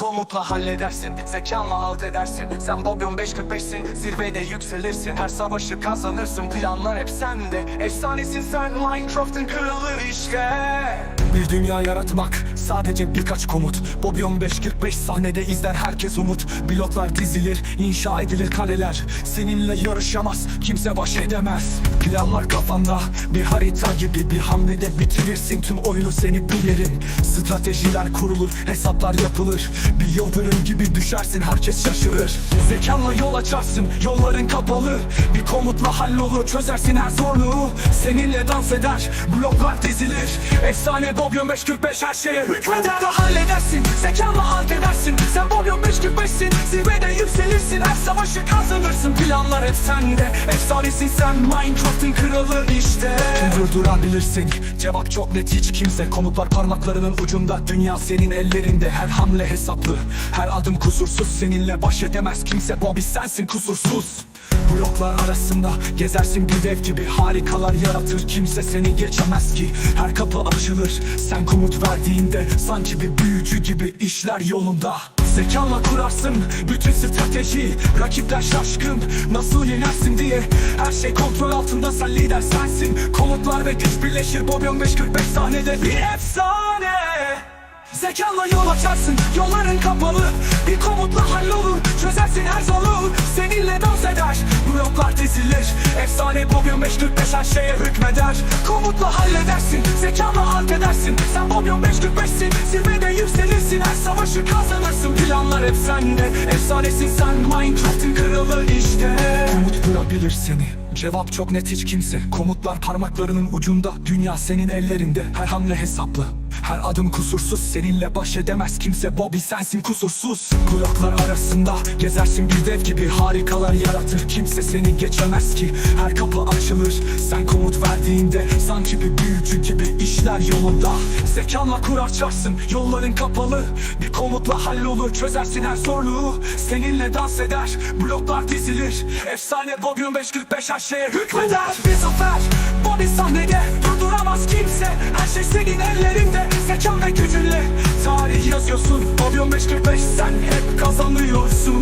Komutla halledersin Zekanla alt edersin. Sen Bobyon 545'sin Zirvede yükselirsin. Her savaşı kazanırsın Planlar hep sende. Efsanesin sen Minecraft'ın kralı işte bir dünya yaratmak sadece birkaç komut. Bobyon 545 sahnede izler herkes umut. Bloklar dizilir, inşa edilir kaleler. Seninle yarışamaz, kimse baş edemez. Planlar kafanda, bir harita gibi Bir hamlede bitirirsin tüm oyunu seni bilirim Stratejiler kurulur, hesaplar yapılır. Bir yıldırım gibi düşersin, herkes şaşırır. Zekanla yol açarsın, yolların kapalı. Bir komutla hallolur, çözersin her zorluğu. Seninle dans eder, bloklar dizilir. Efsane Bobyon 545 her şeye hükmeder halledersin, zekanla halt edersin. Sen Bobyon 545'sin, zirvede yükselirsin. Her savaşı kazanırsın, planlar hep sende Efsanesin sen, Minecraft'ın kralı işte. Kim durdurabilir seni? Cevap çok net hiç kimse. Komutlar parmaklarının ucunda, dünya senin ellerinde. Her hamle hesaplı, her adım kusursuz. Seninle baş edemez kimse, Bobby sensin kusursuz Bloklar arasında gezersin bir dev gibi. Harikalar yaratır kimse seni geçemez ki. Her kapı açılır sen komut verdiğinde Sanki bir büyücü gibi işler yolunda. Zekanla kurarsın bütün strateji Rakipler şaşkın. Nasıl yenersin diye Her şey kontrol altında sen lider sensin. Komutlar ve güç birleşir Bobyon 545 sahnede bir efsane. Zekanla yol açarsın yolların dizilir Efsane Bobyon 545 her şeye hükmeder. Komutla halledersin zekanla halt edersin. Sen Bobyon 545'sin zirvede yükselirsin. Her savaşı kazanırsın. Planlar hep sende. Efsanesin sen Minecraft'ın kralı işte. Komut durabilir seni. Cevap çok net hiç kimse. Komutlar parmaklarının ucunda. Dünya senin ellerinde. Her hamle hesaplı her adım kusursuz seninle baş edemez kimse. Bobby sensin kusursuz. Bloklar arasında gezersin bir dev gibi. Harikalar yaratır kimse seni geçemez ki. Her kapı açılır sen komut verdiğinde Sanki bir büyücü gibi. İşler yolunda Zekanla kurar çarsın yolların kapalı Bir komutla hallolur. Çözersin her zorluğu Seninle dans eder. Bloklar dizilir Efsane Bobby 545 her şeye hükmeder. Bir zafer Bobby sahnede durduramaz kimse yazıyorsun Bobby 545 sen hep kazanıyorsun